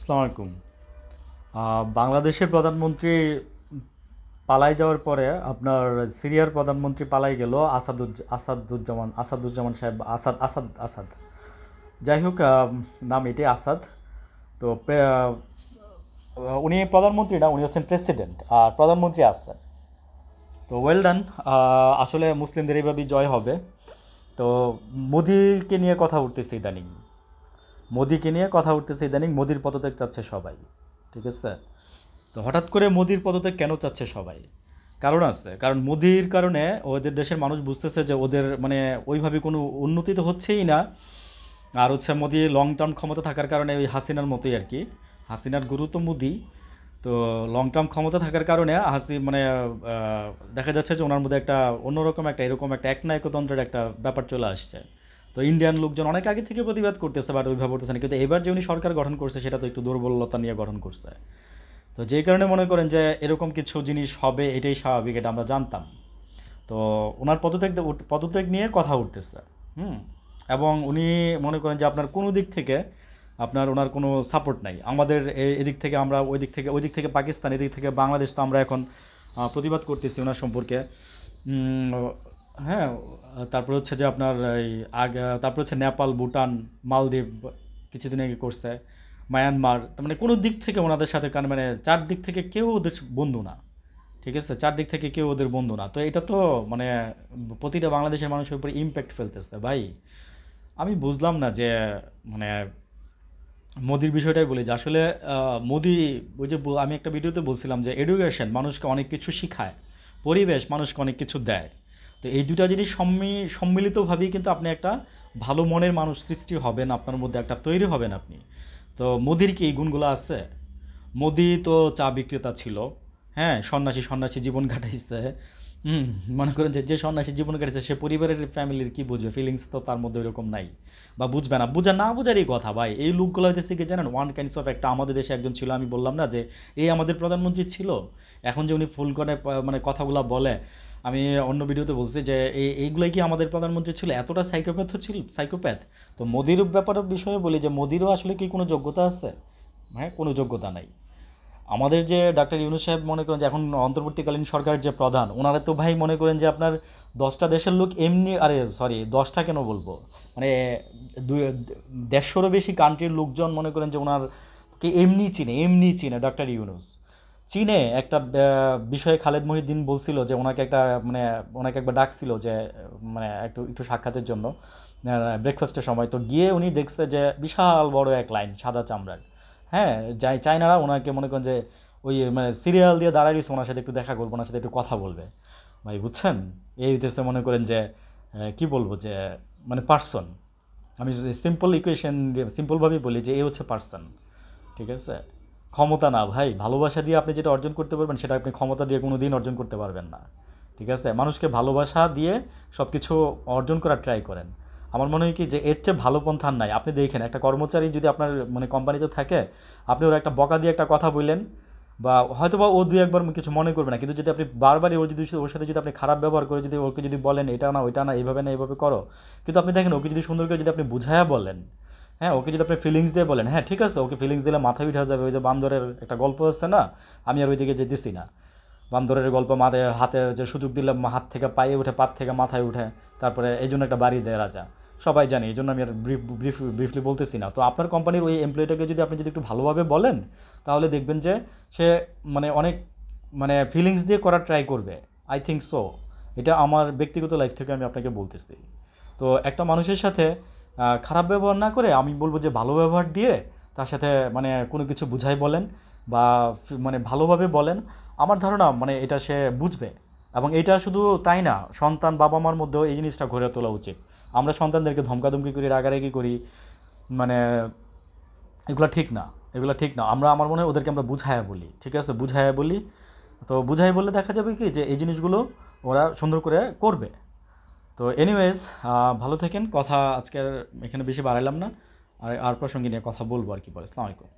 আসসালামু আলাইকুম। বাংলাদেশের প্রধানমন্ত্রী পালাই যাওয়ার পরে আপনার সিরিয়ার প্রধানমন্ত্রী পালাই গেল আসাদুজ, আসাদুজ্জামান আসাদুজ্জামান সাহেব, আসাদ আসাদ আসাদ। যাই হোক নাম এটি আসাদ। তো উনি প্রধানমন্ত্রী না, উনি হচ্ছেন প্রেসিডেন্ট, আর প্রধানমন্ত্রী আসাদ। তো ওয়েল ডান আসলে মুসলিমদের এইভাবেই জয় হবে। তো, মোদিকে নিয়ে কথা উঠতেছে ইদানিং। মোদিকে নিয়ে কথা উঠতেছে ইদানিং, মোদির পদত্যাগ চাচ্ছে সবাই, ঠিক আছে? তো হঠাৎ করে মোদির পদত্যাগ কেন চাচ্ছে সবাই? কারণ আছে, কারণ মোদির কারণে ওদের দেশের মানুষ বুঝতেছে যে ওদের মানে ওইভাবে কোনো উন্নতি তো হচ্ছেই না। আর হচ্ছে মোদি লং টার্ম ক্ষমতা থাকার কারণে ওই হাসিনার মতোই আর কি। হাসিনার গুরু তো মোদি। তো লং টার্ম ক্ষমতা থাকার কারণে হাসি মানে দেখা যাচ্ছে যে ওনার মধ্যে একটা অন্যরকম একটা এরকম একটা একনায়কতন্ত্রের একটা ব্যাপার চলে আসছে। তো ইন্ডিয়ান লোকজন অনেক আগে থেকে প্রতিবাদ করতেছে বাট ওইভাবে উঠতেছে না। কিন্তু এবার যে উনি সরকার গঠন করছে, সেটা তো একটু দুর্বলতা নিয়ে গঠন করছে। তো যেই কারণে মনে করেন যে এরকম কিছু জিনিস হবে, এটাই স্বাভাবিক, এটা আমরা জানতাম। তো ওনার পদত্যাগ পদত্যাগ নিয়ে কথা উঠতেছে, হুম? এবং উনি মনে করেন যে আপনার কোনো দিক থেকে আপনার ওনার কোনো সাপোর্ট নাই। আমাদের এদিক থেকে আমরা ওই দিক থেকে ওই দিক থেকে পাকিস্তান, এদিক থেকে বাংলাদেশ তো আমরা এখন প্রতিবাদ করতেছি ওনার সম্পর্কে। হ্যাঁ তারপর হচ্ছে যে আপনার এই আগ, তারপর হচ্ছে নেপাল, ভুটান, মালদ্বীপ কিছুদিন আগে করছে, মায়ানমার। তার মানে কোনো দিক থেকে ওনাদের সাথে কান মানে চারদিক থেকে কেউ ওদের বন্ধু না, ঠিক আছে? চারদিক থেকে কেউ ওদের বন্ধু না। তো এটা তো মানে প্রতিটা বাংলাদেশের মানুষের উপর ইম্প্যাক্ট ফেলতেছে। ভাই, আমি বুঝলাম না যে মানে মোদির বিষয়টাই বলি যে আসলে মোদি, ওই যে আমি একটা ভিডিওতে বলছিলাম যে এডুকেশন মানুষকে অনেক কিছু শিখায়, পরিবেশ মানুষকে অনেক কিছু দেয়। তো এই দুটা জিনিস সম্মি, সম্মিলিতভাবেই কিন্তু আপনি একটা ভালো মনের মানুষ সৃষ্টি হবেন, আপনার মধ্যে একটা তৈরি হবেন আপনি। তো মোদির কি এই গুণগুলো আছে? মোদি তো চা বিক্রেতা ছিল হ্যাঁ সন্ন্যাসী সন্ন্যাসী জীবন কাটাইছে, হুম, মনে করেন যে যে সন্ন্যাসী জীবন কাটাইছে, সে পরিবারের ফ্যামিলির কি বুঝবে? ফিলিংস তো তার মধ্যে ওইরকম নাই বা বুঝবে না। বুঝা, না বুঝারই কথা ভাই, এই লোকগুলো হইতেছে কি জানেন ওয়ান কাইন্ডস অফ একটা আমাদের দেশে একজন ছিল, আমি বললাম না যে, এই আমাদের প্রধানমন্ত্রী ছিল, এখন যে উনি ফুল করে মানে কথাগুলো বলে আমি অন্য ভিডিওতে বলছি যে এই এইগুলাই কি আমাদের প্রধানমন্ত্রী ছিল? এতটা সাইকোপ্যাথ ছিল সাইকোপ্যাথ তো মোদির ব্যাপারের বিষয়ে বলি যে মোদিরও আসলে কি কোনো যোগ্যতা আছে? হ্যাঁ কোনো যোগ্যতা নাই। আমাদের যে ডাক্তার ইউনুস সাহেব মনে করেন যে এখন অন্তর্বর্তীকালীন সরকার যে প্রধান, ওনারা তো ভাই মনে করেন যে আপনার দশটা দেশের লোক এমনি, আরে সরি দশটা কেন বলব? মানে দেড়শোরও বেশি কান্ট্রির লোকজন মনে করেন যে ওনার কে এমনি চিনে এমনি চিনে ডাক্তার ইউনূস। চীনে একটা বিষয়ে খালেদ মহিউদ্দিন বলছিল যে ওনাকে একটা মানে ওনাকে একবার ডাকছিল যে মানে একটু একটু সাক্ষাতের জন্য ব্রেকফাস্টের সময়। তো গিয়ে উনি দেখছে যে বিশাল বড় এক লাইন সাদা চামড়ার। হ্যাঁ যাই চাইনারা ওনাকে মনে করেন যে ওই মানে সিরিয়াল দিয়ে দাঁড়ায় রয়েছে, ওনার সাথে একটু দেখা করব, ওনার সাথে একটু কথা বলবে। ভাই, বুঝছেন? এই হইতেছে মনে করেন যে কি বলব যে মানে পার্সন আমি সিম্পল ইকুয়েশন সিম্পলভাবেই বলি যে, এ হচ্ছে পার্সন ঠিক আছে? ক্ষমতা না, ভাই। ভালোবাসা দিয়ে আপনি যেটা অর্জন করতে পারবেন, সেটা আপনি ক্ষমতা দিয়ে কোনো দিন অর্জন করতে পারবেন না। ঠিক আছে? মানুষকে ভালোবাসা দিয়ে সব কিছু অর্জন করার ট্রাই করেন। আমার মনে হয় কি যে, এর চেয়ে ভালো পন্থা নাই। আপনি দেখেন, একটা কর্মচারী যদি আপনার মানে কোম্পানিতে থাকে, আপনি ওর একটা বকা দিয়ে একটা কথা বললেন, বা হয়তো বা ও দু একবার কিছু মনে করবে না, কিন্তু যদি আপনি বারবারই ওর যদি, ওর সাথে যদি আপনি খারাপ ব্যবহার করে যদি ওকে যদি বলেন, এটা না, ওইটা না, এইভাবে না, এইভাবে করো। কিন্তু আপনি দেখেন, ওকে যদি সুন্দর করে যদি আপনি বুঝায়া বলেন হ্যাঁ ওকে যদি আপনি ফিলিংস দিয়ে বলেন হ্যাঁ ঠিক আছে, ওকে ফিলিংস দিলে মাথা উঠে যাবে। ওই যে বান্দরের একটা গল্প আছে না, আমি আর ওইদিকে যেতেছি না। বান্দরের গল্প মাথায় হাতে যে সুযোগ দিলে হাত থেকে পায়ে উঠে, পাত থেকে মাথায় উঠে, তারপরে এই জন্য একটা বাড়ি দেয় রাজা। সবাই জানে, এই জন্য আমি আর ব্রিফ ব্রিফ ব্রিফলি বলতেছি না। তো আপনার কোম্পানির ওই এমপ্লয়িটাকে যদি আপনি যদি একটু ভালোভাবে বলেন, তাহলে দেখবেন যে সে মানে অনেক মানে ফিলিংস দিয়ে করার ট্রাই করবে। আই থিঙ্ক সো এটা আমার ব্যক্তিগত লাইফ থেকে আমি আপনাকে বলতেছি। তো একটা মানুষের সাথে খারাপ ব্যবহার না করে আমি বলব যে ভালো ব্যবহার দিয়ে তার সাথে মানে কোনো কিছু বুঝাই বলেন বা মানে ভালোভাবে বলেন। আমার ধারণা মানে এটা সে বুঝবে এবং এটা শুধু তাই না, সন্তান বাবা মার মধ্যেও এই জিনিসটা ঘুরে তোলা উচিত। আমরা সন্তানদেরকে ধমকাধমকি করি, রাগারাগি করি মানে এগুলো ঠিক না, এগুলো ঠিক না। আমরা, আমার মনে হয় ওদেরকে আমরা বুঝায়া বলি, ঠিক আছে? বুঝায়া বলি। তো বুঝাই বললে দেখা যাবে কি যে এই জিনিসগুলো ওরা সুন্দর করে করবে। তো এনিওয়েজ ভালো থাকেন। কথা আজকে এখানে বেশি বাড়াইলাম না। আর আর প্রসঙ্গে নিয়ে কথা বলব আর কি বলে। আসসালামু আলাইকুম।